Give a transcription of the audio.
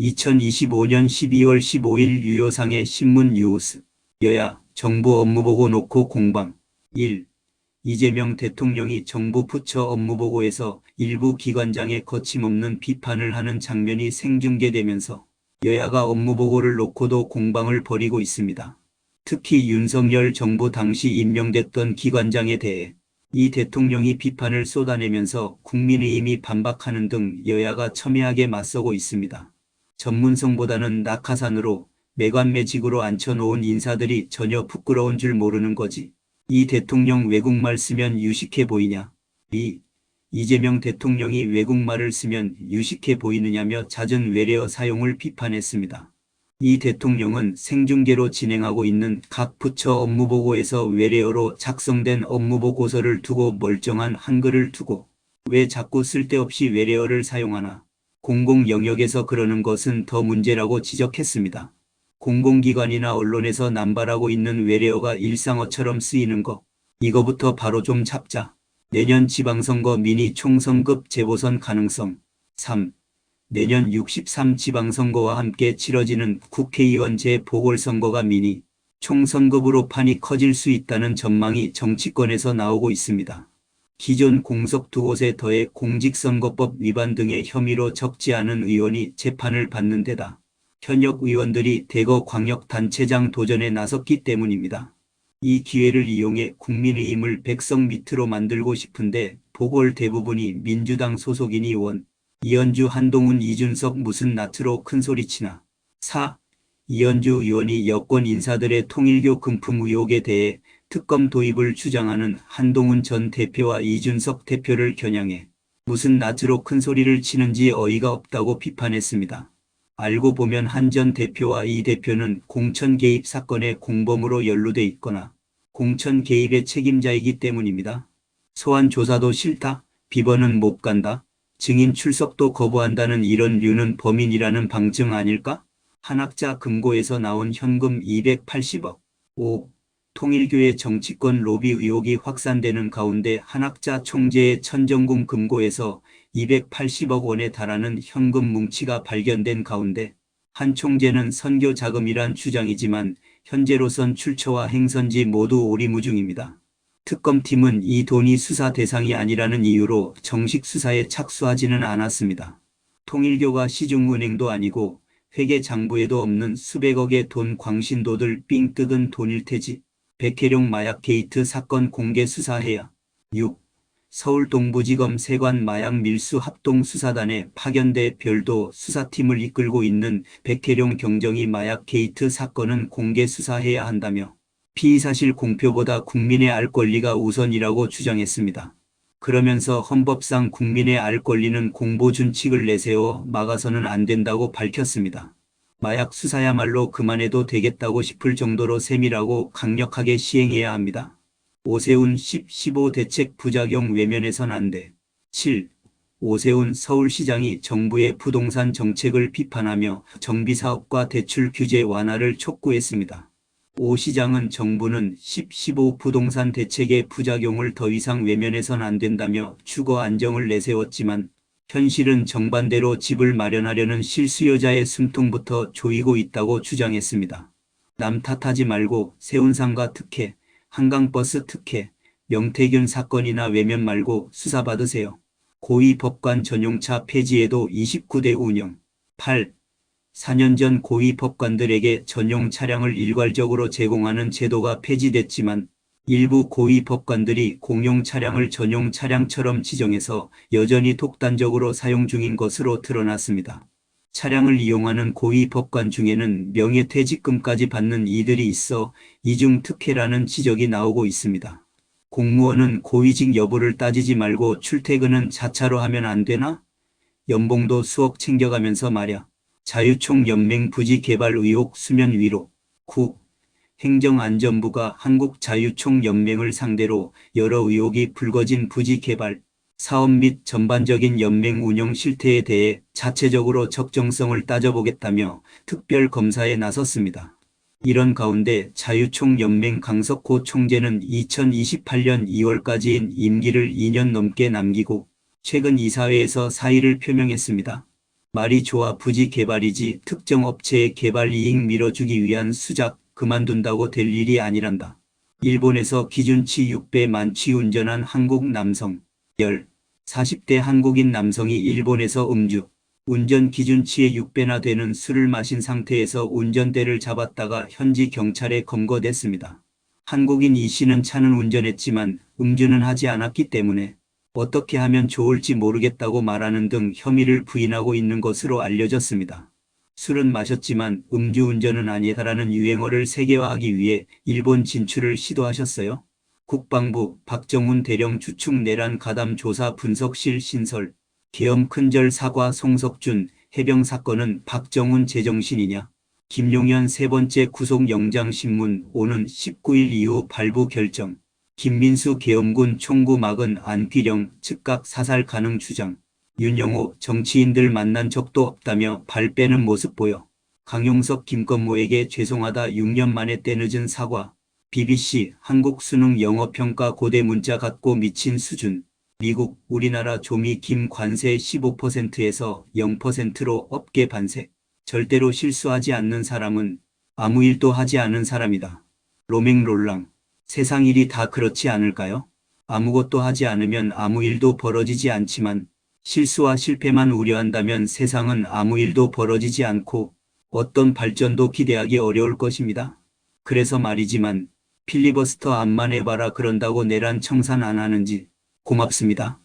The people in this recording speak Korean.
2025년 12월 15일 유효상의 신문 뉴스. 여야 정부 업무보고 놓고 공방. 1. 이재명 대통령이 정부 부처 업무보고에서 일부 기관장의 거침없는 비판을 하는 장면이 생중계되면서 여야가 업무보고를 놓고도 공방을 벌이고 있습니다. 특히 윤석열 정부 당시 임명됐던 기관장에 대해 이 대통령이 비판을 쏟아내면서 국민의힘이 반박하는 등 여야가 첨예하게 맞서고 있습니다. 전문성보다는 낙하산으로 매관매직으로 앉혀놓은 인사들이 전혀 부끄러운 줄 모르는 거지. 이 대통령 외국말 쓰면 유식해 보이냐? 2. 이재명 대통령이 외국말을 쓰면 유식해 보이느냐며 잦은 외래어 사용을 비판했습니다. 이 대통령은 생중계로 진행하고 있는 각 부처 업무보고에서 외래어로 작성된 업무보고서를 두고 멀쩡한 한글을 두고 왜 자꾸 쓸데없이 외래어를 사용하나 공공 영역에서 그러는 것은 더 문제라고 지적했습니다. 공공기관이나 언론에서 남발하고 있는 외래어가 일상어처럼 쓰이는 거 이거부터 바로 좀 잡자. 내년 지방선거 미니 총선급 재보선 가능성 3. 내년 63 지방선거와 함께 치러지는 국회의원 재보궐선거가 미니 총선급으로 판이 커질 수 있다는 전망이 정치권에서 나오고 있습니다. 기존 공석 두 곳에 더해 공직선거법 위반 등의 혐의로 적지 않은 의원이 재판을 받는 데다 현역 의원들이 대거 광역단체장 도전에 나섰기 때문입니다. 이 기회를 이용해 국민의힘을 백성 밑으로 만들고 싶은데 보궐 대부분이 민주당 소속이니 원. 이현주 한동훈 이준석 무슨 낯으로 큰소리치나. 4. 이현주 의원이 여권 인사들의 통일교 금품 의혹에 대해 특검 도입을 주장하는 한동훈 전 대표와 이준석 대표를 겨냥해 무슨 낯으로 큰 소리를 치는지 어이가 없다고 비판했습니다. 알고 보면 한 전 대표와 이 대표는 공천 개입 사건의 공범으로 연루돼 있거나 공천 개입의 책임자이기 때문입니다. 소환 조사도 싫다, 비번은 못 간다, 증인 출석도 거부한다는 이런 류는 범인이라는 방증 아닐까? 한학자 금고에서 나온 현금 280억. 5. 통일교의 정치권 로비 의혹이 확산되는 가운데 한학자 총재의 천정궁 금고에서 280억 원에 달하는 현금 뭉치가 발견된 가운데 한 총재는 선교 자금이란 주장이지만 현재로선 출처와 행선지 모두 오리무중입니다. 특검팀은 이 돈이 수사 대상이 아니라는 이유로 정식 수사에 착수하지는 않았습니다. 통일교가 시중은행도 아니고 회계 장부에도 없는 수백억의 돈 광신도들 삥 뜯은 돈일 테지. 백혜룡 마약 게이트 사건 공개 수사해야. 6. 서울 동부지검 세관 마약 밀수 합동 수사단에 파견돼 별도 수사팀을 이끌고 있는 백혜룡 경정이 마약 게이트 사건은 공개 수사해야 한다며 피의사실 공표보다 국민의 알 권리가 우선이라고 주장했습니다. 그러면서 헌법상 국민의 알 권리는 공보 준칙을 내세워 막아서는 안 된다고 밝혔습니다. 마약 수사야말로 그만해도 되겠다고 싶을 정도로 세밀하고 강력하게 시행해야 합니다. 오세훈 10, 15 대책 부작용 외면해선 안 돼. 7. 오세훈 서울시장이 정부의 부동산 정책을 비판하며 정비사업과 대출 규제 완화를 촉구했습니다. 오 시장은 정부는 10, 15 부동산 대책의 부작용을 더 이상 외면해선 안 된다며 주거 안정을 내세웠지만 현실은 정반대로 집을 마련하려는 실수요자의 숨통부터 조이고 있다고 주장했습니다. 남 탓하지 말고 세운상가 특혜, 한강버스 특혜, 명태균 사건이나 외면 말고 수사받으세요. 고위 법관 전용차 폐지에도 29대 운영. 8. 4년 전 고위 법관들에게 전용 차량을 일괄적으로 제공하는 제도가 폐지됐지만 일부 고위 법관들이 공용 차량을 전용 차량처럼 지정해서 여전히 독단적으로 사용 중인 것으로 드러났습니다. 차량을 이용하는 고위 법관 중에는 명예퇴직금까지 받는 이들이 있어 이중 특혜라는 지적이 나오고 있습니다. 공무원은 고위직 여부를 따지지 말고 출퇴근은 자차로 하면 안 되나? 연봉도 수억 챙겨가면서 말야. 자유총 연맹 부지 개발 의혹 수면 위로. 9. 행정안전부가 한국자유총연맹을 상대로 여러 의혹이 불거진 부지개발 사업 및 전반적인 연맹 운영 실태에 대해 자체적으로 적정성을 따져보겠다며 특별 검사에 나섰습니다. 이런 가운데 자유총연맹 강석호 총재는 2028년 2월까지인 임기를 2년 넘게 남기고 최근 이사회에서 사의를 표명했습니다. 말이 좋아 부지 개발이지 특정 업체의 개발 이익 밀어주기 위한 수작 그만둔다고 될 일이 아니란다. 일본에서 기준치 6배 만취 운전한 한국 남성 10. 40대 한국인 남성이 일본에서 음주, 운전 기준치의 6배나 되는 술을 마신 상태에서 운전대를 잡았다가 현지 경찰에 검거됐습니다. 한국인 이 씨는 차는 운전했지만 음주는 하지 않았기 때문에 어떻게 하면 좋을지 모르겠다고 말하는 등 혐의를 부인하고 있는 것으로 알려졌습니다. 술은 마셨지만 음주운전은 아니다라는 유행어를 세계화하기 위해 일본 진출을 시도하셨어요. 국방부 박정훈 대령 주축 내란 가담 조사 분석실 신설 계엄 큰절 사과 송석준 해병 사건은 박정훈 제정신이냐 김용현 세 번째 구속영장 신문 오는 19일 이후 발부 결정 김민수 계엄군 총구 막은 안귀령 즉각 사살 가능 주장 윤영호 정치인들 만난 적도 없다며 발 빼는 모습 보여 강용석 김건모에게 죄송하다 6년 만에 때늦은 사과 BBC 한국 수능 영어 평가 고대 문자 갖고 미친 수준 미국 우리나라 조미 김 관세 15%에서 0%로 업계 반세 절대로 실수하지 않는 사람은 아무 일도 하지 않은 사람이다. 로맹 롤랑 세상 일이 다 그렇지 않을까요? 아무것도 하지 않으면 아무 일도 벌어지지 않지만 실수와 실패만 우려한다면 세상은 아무 일도 벌어지지 않고 어떤 발전도 기대하기 어려울 것입니다. 그래서 말이지만 필리버스터 암만 해봐라 그런다고 내란 청산 안 하는지 고맙습니다.